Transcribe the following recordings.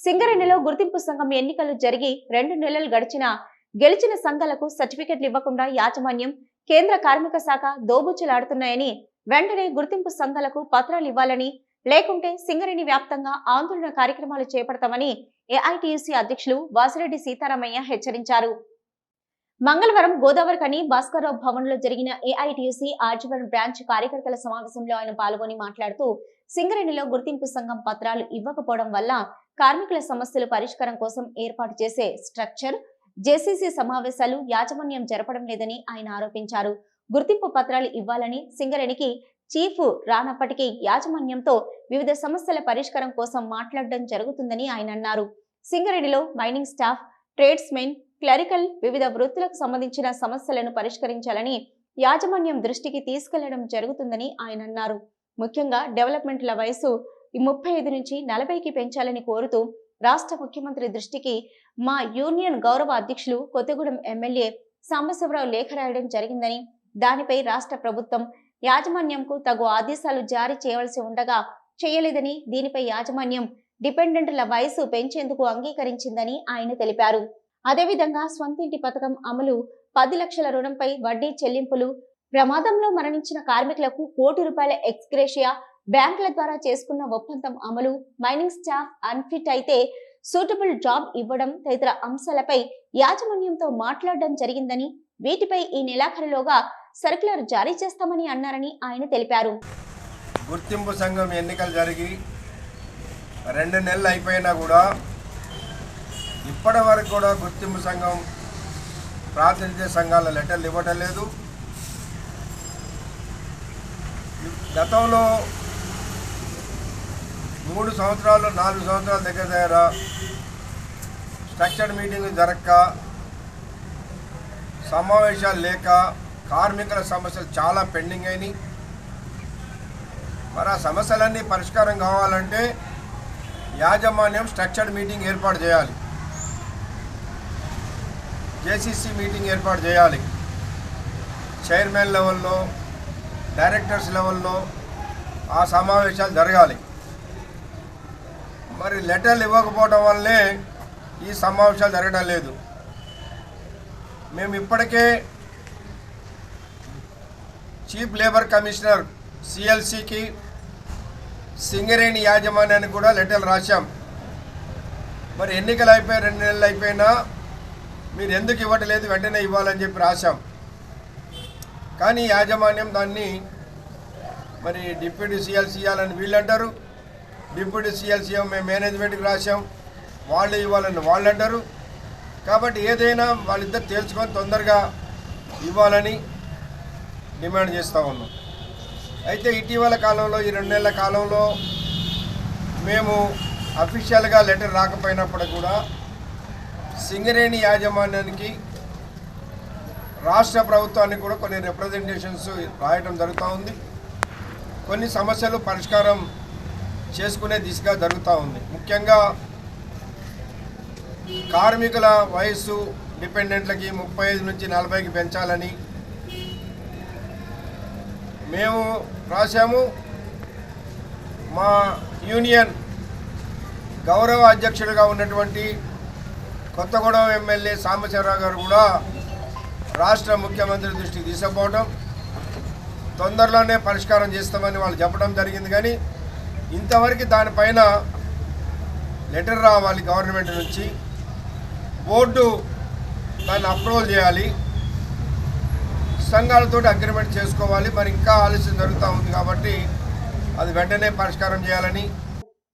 సింగరేణిలో గుర్తింపు సంఘం ఎన్నికలు జరిగి రెండు నెలలు గడిచినా గెలిచిన సంఘాలకు సర్టిఫికెట్లు ఇవ్వకుండా యాజమాన్యం కేంద్ర కార్మిక శాఖ దోబుచ్చులాడుతున్నాయని వెంటనే గుర్తింపు సంఘాలకు పత్రాలు ఇవ్వాలని లేకుంటే సింగరేణి వ్యాప్తంగా ఆందోళన కార్యక్రమాలు చేపడతామని ఏఐటియుసి అధ్యక్షులు వాసిరెడ్డి సీతారామయ్య హెచ్చరించారు. మంగళవారం గోదావరి కని భాస్కర్రావు భవన్లో జరిగిన ఏఐటియుసి ఆర్జీవన్ బ్రాంచ్ కార్యకర్తల సమావేశంలో ఆయన పాల్గొని మాట్లాడుతూ సింగరేణిలో గుర్తింపు సంఘం పత్రాలు ఇవ్వకపోవడం వల్ల కార్మికుల సమస్యల పరిష్కారం కోసం ఏర్పాటు చేసే స్ట్రక్చర్ జేసీసీ సమావేశాలు యాజమాన్యం జరపడం లేదని ఆయన ఆరోపించారు. గుర్తింపు పత్రాలు ఇవ్వాలని సింగరేణికి చీఫ్ రానప్పటికీ యాజమాన్యంతో వివిధ సమస్యల పరిష్కారం కోసం మాట్లాడడం జరుగుతుందని ఆయన అన్నారు. సింగరేణిలో మైనింగ్ స్టాఫ్ ట్రేడ్స్మెన్ క్లరికల్ వివిధ వృత్తులకు సంబంధించిన సమస్యలను పరిష్కరించాలని యాజమాన్యం దృష్టికి తీసుకెళ్ళడం జరుగుతుందని ఆయన అన్నారు. ముఖ్యంగా డెవలప్మెంట్ల వయసు ముప్పై ఐదు నుంచి నలభైకి పెంచాలని కోరుతూ రాష్ట్ర ముఖ్యమంత్రి దృష్టికి మా యూనియన్ గౌరవ అధ్యక్షులు కొత్తగూడెం ఎమ్మెల్యే సాంబశివరావు లేఖ రాయడం జరిగిందని దానిపై రాష్ట్ర ప్రభుత్వం యాజమాన్యంకు తగు ఆదేశాలు జారీ చేయవలసి ఉండగా చేయలేదని దీనిపై యాజమాన్యం డిపెండెంట్ల వయసు పెంచేందుకు అంగీకరించిందని ఆయన తెలిపారు. అదేవిధంగా స్వంతింటి పథకం అమలు పది లక్షల రుణంపై వడ్డీ చెల్లింపులు ప్రమాదంలో మరణించిన కార్మికులకు కోటి రూపాయల ఎక్స్గ్రేషియా బ్యాంకుల ద్వారా చేసుకున్న ఒప్పందం అమలు మైనింగ్ స్టాఫ్ అన్ఫిట్ అయితే సూటబుల్ జాబ్ ఇవ్వడం తదితర అంశాలపై యాజమాన్యంతో మాట్లాడడం జరిగిందని వీటిపై ఈ నెలాఖరులోగా సర్క్యులర్ జారీ చేస్తామని అన్నారని ఆయన తెలిపారు. గుర్తింపు సంఘం ఎన్నికలు జరిగి రెండు నెలలు అయిపోయినా కూడా ఇప్పటి వరకు కూడా గుర్తింపు సంఘం ప్రాతినిధ్య సంఘాల లెటర్లు ఇవ్వటం లేదు. గతంలో మూడు సంవత్సరాలు నాలుగు సంవత్సరాల దగ్గర దగ్గర స్ట్రక్చర్డ్ మీటింగ్ జరగక సమావేశాలు లేక కార్మికుల సమస్యలు చాలా పెండింగ్ అయినాయి. మరి ఆ సమస్యలన్నీ పరిష్కారం కావాలంటే యాజమాన్యం స్ట్రక్చర్డ్ మీటింగ్ ఏర్పాటు చేయాలి. జేసీసీ మీటింగ్ ఏర్పాటు చేయాలి. చైర్మన్ లెవెల్లో డైరెక్టర్స్ లెవెల్లో ఆ సమావేశాలు జరగాలి. మరి లెటర్లు ఇవ్వకపోవడం వల్లే ఈ సమావేశాలు జరగడం లేదు. మేము ఇప్పటికే చీఫ్ లేబర్ కమిషనర్ సిఎల్సికి సింగరేణి యాజమాన్యానికి కూడా లెటర్లు రాశాం. మరి ఎన్నికలు అయిపోయి రెండు నెలలు అయిపోయినా మీరు ఎందుకు ఇవ్వట్లేదు వెంటనే ఇవ్వాలని చెప్పి రాశాం. కానీ యాజమాన్యం దాన్ని మరి డిప్యూటీ సిఎల్సి ఇవ్వాలని వీళ్ళు అంటారు డిప్యూటీ సిఎల్సీఎం మేము మేనేజ్మెంట్కి రాశాం. వాళ్ళు ఇవ్వాలని వాళ్ళు అంటారు కాబట్టి ఏదైనా వాళ్ళిద్దరు తేల్చుకొని తొందరగా ఇవ్వాలని డిమాండ్ చేస్తూ ఉన్నాం. అయితే ఇటీవల కాలంలో ఈ రెండు నెలల కాలంలో మేము అఫీషియల్గా లెటర్ రాకపోయినప్పుడు కూడా సింగరేణి యాజమాన్యానికి రాష్ట్ర ప్రభుత్వానికి కూడా కొన్ని రిప్రజెంటేషన్స్ రాయటం జరుగుతూ ఉంది. కొన్ని సమస్యలు పరిష్కారం చేసుకునే దిశగా జరుగుతూ ఉంది. ముఖ్యంగా కార్మికుల వయస్సు డిపెండెంట్లకి ముప్పై ఐదు నుంచి నలభైకి పెంచాలని మేము రాశాము. మా యూనియన్ గౌరవ అధ్యక్షుడిగా ఉన్నటువంటి కొత్తగూడెం ఎమ్మెల్యే సాంబశివరావు గారు కూడా రాష్ట్ర ముఖ్యమంత్రి దృష్టికి తీసుకుపోవడం తొందరలోనే పరిష్కారం చేస్తామని వాళ్ళు చెప్పడం జరిగింది. కానీ ఇంతవరకు దానిపైన లెటర్ రావాలి గవర్నమెంట్ నుంచి. బోర్డు దాన్ని అప్రూవల్ చేయాలి. సంఘాలతో అగ్రిమెంట్ చేసుకోవాలి. మరి ఇంకా ఆలస్యం జరుగుతూ ఉంది కాబట్టి అది వెంటనే పరిష్కారం చేయాలని.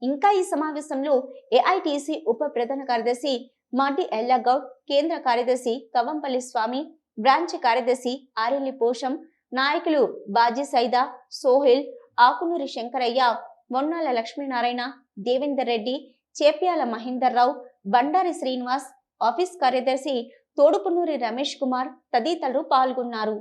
ఇంకా ఈ సమావేశంలో ఏఐటిసి ఉప ప్రధాన కార్యదర్శి మాటి ఎల్లగౌడ్ కేంద్ర కార్యదర్శి కవంపల్లి స్వామి బ్రాంచ్ కార్యదర్శి ఆరెల్లి పోషం నాయకులు బాజీ సైదా సోహెల్ ఆకునూరి శంకరయ్య మొన్నాల లక్ష్మీనారాయణ దేవేందర్ రెడ్డి చేప్యాల మహేందర్ రావు బండారి శ్రీనివాస్ ఆఫీస్ కార్యదర్శి తోడుపునూరి రమేష్ కుమార్ తదితరులు పాల్గొన్నారు.